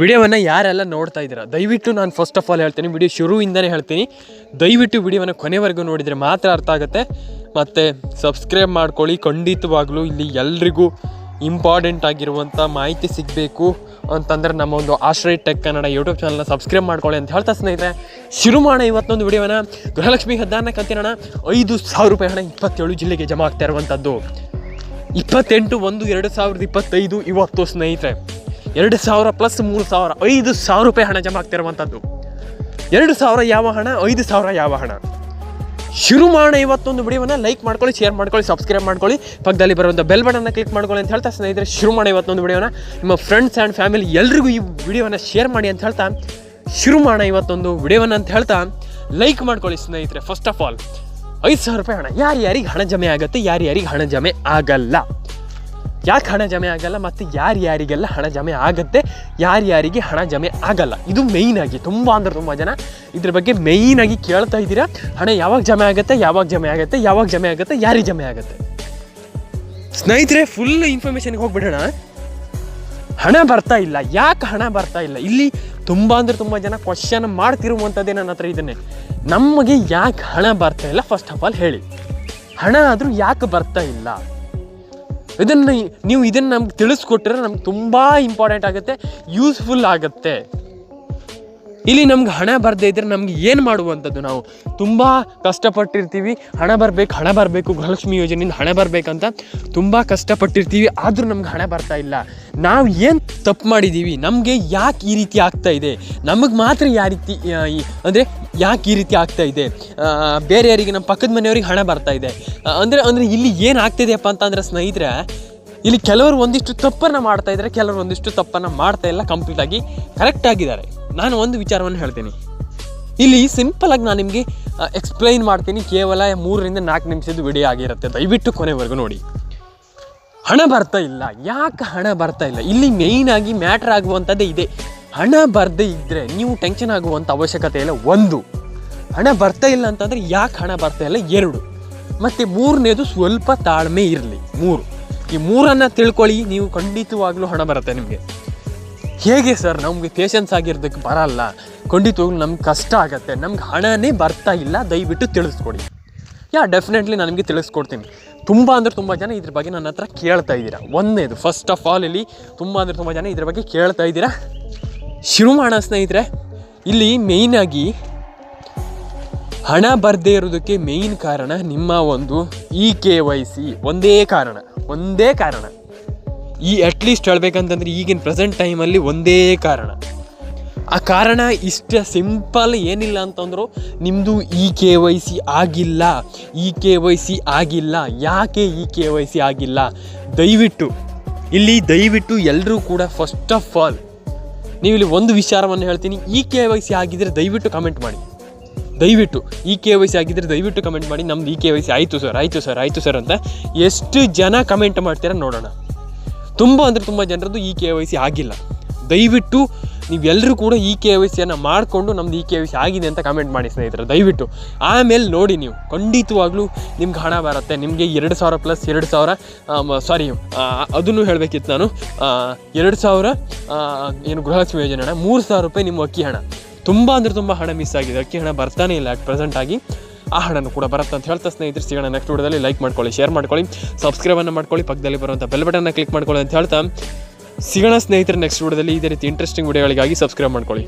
ವಿಡಿಯೋವನ್ನು ಯಾರೆಲ್ಲ ನೋಡ್ತಾ ಇದ್ದೀರಾ, ದಯವಿಟ್ಟು ನಾನು ಫಸ್ಟ್ ಆಫ್ ಆಲ್ ಹೇಳ್ತೀನಿ, ವಿಡಿಯೋ ಶುರುವಿಂದನೇ ಹೇಳ್ತೀನಿ. ದಯವಿಟ್ಟು ವಿಡಿಯೋವನ್ನು ಕೊನೆವರೆಗೂ ನೋಡಿದರೆ ಮಾತ್ರ ಅರ್ಥ ಆಗುತ್ತೆ. ಮತ್ತು ಸಬ್ಸ್ಕ್ರೈಬ್ ಮಾಡ್ಕೊಳ್ಳಿ, ಖಂಡಿತವಾಗ್ಲೂ ಇಲ್ಲಿ ಎಲ್ರಿಗೂ ಇಂಪಾರ್ಟೆಂಟ್ ಆಗಿರುವಂಥ ಮಾಹಿತಿ ಸಿಗಬೇಕು ಅಂತಂದರೆ ನಮ್ಮ ಒಂದು ಆಶ್ರಯ ಟೆಕ್ ಕನ್ನಡ ಯೂಟ್ಯೂಬ್ ಚಾನಲ್ನ ಸಬ್ಸ್ಕ್ರೈಬ್ ಮಾಡ್ಕೊಳ್ಳಿ ಅಂತ ಹೇಳ್ತಾ ಸ್ನೇಹಿತರೆ. ಶುರು ಮಾಡೋಣ ಇವತ್ತೊಂದು ವಿಡಿಯೋನ ಗೃಹಲಕ್ಷ್ಮಿ ಹದ್ದಾರನ ಕಂತಿರೋಣ. ಐದು ಸಾವಿರ ರೂಪಾಯಿ ಹಣ ಇಪ್ಪತ್ತೇಳು ಜಿಲ್ಲೆಗೆ ಜಮಾ ಆಗ್ತಾ ಇರುವಂಥದ್ದು ಇಪ್ಪತ್ತೆಂಟು ಒಂದು ಎರಡು ಸಾವಿರದ ಇಪ್ಪತ್ತೈದು ಇವತ್ತು ಸ್ನೇಹಿತರೆ. ಎರಡು ಸಾವಿರ ಪ್ಲಸ್ ಮೂರು ಸಾವಿರ, ಐದು ಸಾವಿರ ರೂಪಾಯಿ ಹಣ ಜಮಾ ಆಗ್ತಿರುವಂಥದ್ದು. ಎರಡು ಸಾವಿರ ಯಾವ ಹಣ, ಐದು ಸಾವಿರ ಯಾವ ಹಣ? ಶುರು ಮಾಡೋಣ ಇವತ್ತೊಂದು ವಿಡಿಯೋನ ಲೈಕ್ ಮಾಡ್ಕೊಳ್ಳಿ ಶೇರ್ ಮಾಡ್ಕೊಳ್ಳಿ ಸಬ್ಸ್ಕ್ರೈಬ್ ಮಾಡ್ಕೊಳ್ಳಿ. ಪಕ್ಕದಲ್ಲಿ ಬರುವಂಥ ಬೆಲ್ ಬಟನ್ನ ಕ್ಲಿಕ್ ಮಾಡ್ಕೊಳ್ಳಿ ಅಂತ ಹೇಳ್ತಾ, ಸ್ನೇಹಿತರೆ, ಶುರು ಮಾಡೋಣ ಇವತ್ತೊಂದು ವಿಡಿಯೋನ. ನಿಮ್ಮ ಫ್ರೆಂಡ್ಸ್ ಆ್ಯಂಡ್ ಫ್ಯಾಮಿಲಿ ಎಲ್ರಿಗೂ ಈ ವಿಡಿಯೋನ ಶೇರ್ ಮಾಡಿ ಅಂತ ಹೇಳ್ತಾ, ಶುರು ಮಾಡೋಣ ಇವತ್ತೊಂದು ವಿಡಿಯೋನ ಅಂತ ಹೇಳ್ತಾ ಲೈಕ್ ಮಾಡ್ಕೊಳ್ಳಿ ಸ್ನೇಹಿತರೆ ಫಸ್ಟ್ ಆಫ್ ಆಲ್ ಐದು ಸಾವಿರ ರೂಪಾಯಿ ಹಣ. ಯಾರ್ಯಾರಿಗೆ ಹಣ ಜಮೆ ಆಗುತ್ತೆ, ಯಾರ್ಯಾರಿಗೆ ಹಣ ಜಮೆ ಆಗಲ್ಲ. ಯಾಕೆ ಹಣ ಜಮೆ ಆಗಲ್ಲ ಮತ್ತು ಯಾರ್ಯಾರಿಗೆಲ್ಲ ಹಣ ಜಮೆ ಆಗುತ್ತೆ ಯಾರ್ಯಾರಿಗೆ ಹಣ ಜಮೆ ಆಗಲ್ಲ? ಇದು ಆಗಿ, ತುಂಬ ಅಂದ್ರೆ ತುಂಬ ಜನ ಇದ್ರ ಬಗ್ಗೆ ಮೇಯ್ನ್ ಆಗಿ ಕೇಳ್ತಾ ಇದ್ದೀರಾ. ಹಣ ಯಾವಾಗ ಜಮೆ ಆಗುತ್ತೆ, ಯಾವಾಗ ಜಮೆ ಆಗುತ್ತೆ, ಯಾವಾಗ ಜಮೆ ಆಗುತ್ತೆ, ಯಾರಿಗೆ ಜಮೆ ಆಗುತ್ತೆ? ಸ್ನೇಹಿತರೆ ಫುಲ್ ಇನ್ಫಾರ್ಮೇಷನ್ಗೆ ಹೋಗ್ಬಿಡೋಣ. ಹಣ ಬರ್ತಾ ಇಲ್ಲ. ಯಾಕೆ ಹಣ ಬರ್ತಾ ಇಲ್ಲ? ಇಲ್ಲಿ ತುಂಬ ಅಂದರೆ ತುಂಬ ಜನ ಕ್ವಶನ್ ಮಾಡ್ತಿರುವಂಥದ್ದೇ ನನ್ನ ಹತ್ರ ಇದನ್ನೇ. ನಮಗೆ ಯಾಕೆ ಹಣ ಬರ್ತಾ ಇಲ್ಲ? ಫಸ್ಟ್ ಆಫ್ ಆಲ್ ಹೇಳಿ. ಹಣ ಆದರೂ ಯಾಕೆ ಬರ್ತಾ ಇಲ್ಲ? ಇದನ್ನು ನೀವು ಇದನ್ನು ನಮ್ಗೆ ತಿಳಿಸ್ಕೊಟ್ರೆ ನಮ್ಗೆ ತುಂಬ ಇಂಪಾರ್ಟೆಂಟ್ ಆಗುತ್ತೆ ಯೂಸ್ಫುಲ್ ಆಗುತ್ತೆ. ಇಲ್ಲಿ ನಮ್ಗೆ ಹಣ ಬರದೇ ಇದ್ರೆ ನಮ್ಗೆ ಏನು ಮಾಡುವಂಥದ್ದು ನಾವು? ತುಂಬ ಕಷ್ಟಪಟ್ಟಿರ್ತೀವಿ, ಹಣ ಬರಬೇಕು ಹಣ ಬರಬೇಕು, ಗೃಹಲಕ್ಷ್ಮಿ ಯೋಜನೆಯಿಂದ ಹಣ ಬರಬೇಕಂತ ತುಂಬ ಕಷ್ಟಪಟ್ಟಿರ್ತೀವಿ, ಆದರೂ ನಮ್ಗೆ ಹಣ ಬರ್ತಾ ಇಲ್ಲ. ನಾವು ಏನು ತಪ್ಪು ಮಾಡಿದ್ದೀವಿ ನಮಗೆ ಯಾಕೆ ಈ ರೀತಿ ಆಗ್ತಾ ಇದೆ? ನಮಗೆ ಮಾತ್ರ ಯಾವ ರೀತಿ ಅಂದರೆ ಯಾಕೆ ಈ ರೀತಿ ಆಗ್ತಾ ಇದೆ? ಬೇರೆಯವರಿಗೆ ನಮ್ಮ ಪಕ್ಕದ ಮನೆಯವ್ರಿಗೆ ಹಣ ಬರ್ತಾ ಇದೆ. ಅಂದರೆ ಅಂದರೆ ಇಲ್ಲಿ ಏನು ಆಗ್ತಿದೆಯಪ್ಪ ಅಂತಂದ್ರೆ ಸ್ನೇಹಿತರೆ, ಇಲ್ಲಿ ಕೆಲವರು ಒಂದಿಷ್ಟು ತಪ್ಪನ್ನು ಮಾಡ್ತಾ ಇದ್ದಾರೆ, ಕೆಲವರು ಒಂದಿಷ್ಟು ತಪ್ಪನ್ನು ಮಾಡ್ತಾ ಇಲ್ಲ ಕಂಪ್ಲೀಟಾಗಿ ಕರೆಕ್ಟ್ ಆಗಿದ್ದಾರೆ. ನಾನು ಒಂದು ವಿಚಾರವನ್ನು ಹೇಳ್ತೀನಿ. ಇಲ್ಲಿ ಸಿಂಪಲಾಗಿ ನಾನು ನಿಮಗೆ ಎಕ್ಸ್ಪ್ಲೈನ್ ಮಾಡ್ತೀನಿ. ಕೇವಲ ಮೂರರಿಂದ ನಾಲ್ಕು ನಿಮಿಷದ ವಿಡಿಯೋ ಆಗಿರುತ್ತೆ. ದಯವಿಟ್ಟು ಕೊನೆವರೆಗೂ ನೋಡಿ. ಹಣ ಬರ್ತಾ ಇಲ್ಲ. ಯಾಕೆ ಹಣ ಬರ್ತಾ ಇಲ್ಲ? ಇಲ್ಲಿ ಮೇಯ್ನಾಗಿ ಮ್ಯಾಟ್ರ್ ಆಗುವಂಥದ್ದೇ ಇದೆ. ಹಣ ಬರದೇ ಇದ್ದರೆ ನೀವು ಟೆನ್ಷನ್ ಆಗುವಂಥ ಅವಶ್ಯಕತೆ ಇಲ್ಲ, ಒಂದು. ಹಣ ಬರ್ತಾ ಇಲ್ಲ ಅಂತಂದರೆ ಯಾಕೆ ಹಣ ಬರ್ತಾ ಇಲ್ಲ? ಎರಡು. ಮತ್ತು ಮೂರನೇದು ಸ್ವಲ್ಪ ತಾಳ್ಮೆ ಇರಲಿ. ಮೂರು. ಈ ಮೂರನ್ನು ತಿಳ್ಕೊಳ್ಳಿ, ನೀವು ಖಂಡಿತವಾಗ್ಲೂ ಹಣ ಬರುತ್ತೆ ನಿಮಗೆ. ಹೇಗೆ ಸರ್? ನಮಗೆ ಪೇಷನ್ಸ್ ಆಗಿರೋದಕ್ಕೆ ಬರಲ್ಲ. ಖಂಡಿತವಾಗ್ಲೂ ನಮ್ಗೆ ಕಷ್ಟ ಆಗುತ್ತೆ. ನಮ್ಗೆ ಹಣನೇ ಬರ್ತಾ ಇಲ್ಲ, ದಯವಿಟ್ಟು ತಿಳಿಸ್ಕೊಡಿ. ಯಾ ಡೆಫಿನೆಟ್ಲಿ ನನಗೆ ತಿಳಿಸ್ಕೊಡ್ತೀನಿ. ತುಂಬ ಅಂದರೆ ತುಂಬ ಜನ ಇದ್ರ ಬಗ್ಗೆ ನನ್ನ ಹತ್ರ ಕೇಳ್ತಾ ಇದ್ದೀರಾ. ಒಂದನೇದು ಫಸ್ಟ್ ಆಫ್ ಆಲ್ ಇಲ್ಲಿ, ತುಂಬ ಅಂದರೆ ತುಂಬ ಜನ ಇದ್ರ ಬಗ್ಗೆ ಕೇಳ್ತಾ ಇದ್ದೀರಾ? ಶುರು ಮಾಡೋಣ ಸ್ನೇಹಿತರೆ, ಇಲ್ಲಿ ಮೇಯ್ನಾಗಿ ಹಣ ಬರದೇ ಇರೋದಕ್ಕೆ ಮೇಯ್ನ್ ಕಾರಣ ನಿಮ್ಮ ಒಂದು ಇ ಕೆ ವೈ ಸಿ ಒಂದೇ ಕಾರಣ ಒಂದೇ ಕಾರಣ. ಈ ಅಟ್ಲೀಸ್ಟ್ ಹೇಳ್ಬೇಕಂತಂದ್ರೆ ಈಗಿನ ಪ್ರೆಸೆಂಟ್ ಟೈಮಲ್ಲಿ ಒಂದೇ ಕಾರಣ. ಆ ಕಾರಣ ಇಷ್ಟ ಸಿಂಪಲ್ ಏನಿಲ್ಲ ಅಂತಂದ್ರು ನಿಮ್ಮದು ಇ ಕೆ ವೈ ಸಿ ಆಗಿಲ್ಲ ಇ ಕೆ ವೈ ಸಿ ಆಗಿಲ್ಲ, ಯಾಕೆ ಇ ಕೆ ವೈ ಸಿ ಆಗಿಲ್ಲ? ದಯವಿಟ್ಟು, ಇಲ್ಲಿ ದಯವಿಟ್ಟು ಎಲ್ಲರೂ ಕೂಡ ಫಸ್ಟ್ ಆಫ್ ಆಲ್ ನೀವು ಇಲ್ಲಿ ಒಂದು ವಿಚಾರವನ್ನು ಹೇಳ್ತೀನಿ. ಈ ಕೆ ವೈ ಸಿ ಆಗಿದ್ದರೆ ದಯವಿಟ್ಟು ಕಮೆಂಟ್ ಮಾಡಿ. ದಯವಿಟ್ಟು ಈ ಕೆ ವೈ ಸಿ ಆಗಿದ್ದರೆ ದಯವಿಟ್ಟು ಕಮೆಂಟ್ ಮಾಡಿ. ನಮ್ದು ಈ ಕೆ ವೈ ಸಿ ಆಯಿತು ಸರ್ ಆಯಿತು ಸರ್ ಆಯಿತು ಸರ್ ಅಂತ ಎಷ್ಟು ಜನ ಕಮೆಂಟ್ ಮಾಡ್ತೀರ ನೋಡೋಣ. ತುಂಬ ಅಂದರೆ ತುಂಬ ಜನರದ್ದು ಈ ಕೆ ವೈ ಸಿ ಆಗಿಲ್ಲ. ದಯವಿಟ್ಟು ನೀವೆಲ್ಲರೂ ಕೂಡ ಇ ಕೆ ವೈ ಸಿಯನ್ನು ಮಾಡಿಕೊಂಡು ನಮ್ದು ಇ ಕೆ ವೈ ಸಿ ಆಗಿದೆ ಅಂತ ಕಮೆಂಟ್ ಮಾಡಿ ಸ್ನೇಹಿತರೆ, ದಯವಿಟ್ಟು ಆಮೇಲೆ ನೋಡಿ ನೀವು. ಖಂಡಿತವಾಗ್ಲೂ ನಿಮ್ಗೆ ಹಣ ಬರುತ್ತೆ. ನಿಮಗೆ ಎರಡು ಸಾವಿರ ಪ್ಲಸ್ ಎರಡು ಸಾವಿರ ಸಾರಿ ಅದನ್ನು ಹೇಳಬೇಕಿತ್ತು ನಾನು. ಎರಡು ಸಾವಿರ ಏನು ಗೃಹಲಕ್ಷ್ಮಿ ಯೋಜನೆ ಹಣ ಮೂರು ಸಾವಿರ ರೂಪಾಯಿ ನಿಮ್ಮ ಅಕ್ಕಿ ಹಣ. ತುಂಬ ಅಂದರೆ ತುಂಬ ಹಣ ಮಿಸ್ ಆಗಿದೆ. ಅಕ್ಕಿ ಹಣ ಬರ್ತಾನೆ ಇಲ್ಲ ಅಟ್ ಪ್ರೆಸೆಂಟ್ ಆಗಿ. ಆ ಹಣನೂ ಕೂಡ ಬರುತ್ತೆ ಅಂತ ಹೇಳ್ತಾ ಸ್ನೇಹಿತರು, ಸಿಗೋಣ ನೆಕ್ಸ್ಟ್ ವಿಡಿಯೋದಲ್ಲಿ ಲೈಕ್ ಮಾಡ್ಕೊಳ್ಳಿ ಶೇರ್ ಮಾಡ್ಕೊಳ್ಳಿ ಸಬ್ಸ್ಕ್ರೈಬನ್ನು ಮಾಡ್ಕೊಳ್ಳಿ, ಪಕ್ಕದಲ್ಲಿ ಬರುವಂಥ ಬೆಲ್ ಬಟನ್ನ ಕ್ಲಿಕ್ ಮಾಡ್ಕೊಳ್ಳಿ ಅಂತ ಹೇಳ್ತಾ. ಸಿಗೋಣ ಸ್ನೇಹಿತರೆ ನೆಕ್ಸ್ಟ್ ವಿಡಿಯೋದಲ್ಲಿ ಇದೇ ರೀತಿ ಇಂಟ್ರೆಸ್ಟಿಂಗ್ ವಿಡಿಯೋಗಳಿಗಾಗಿ ಸಬ್ಸ್ಕ್ರೈಬ್ ಮಾಡ್ಕೊಳ್ಳಿ.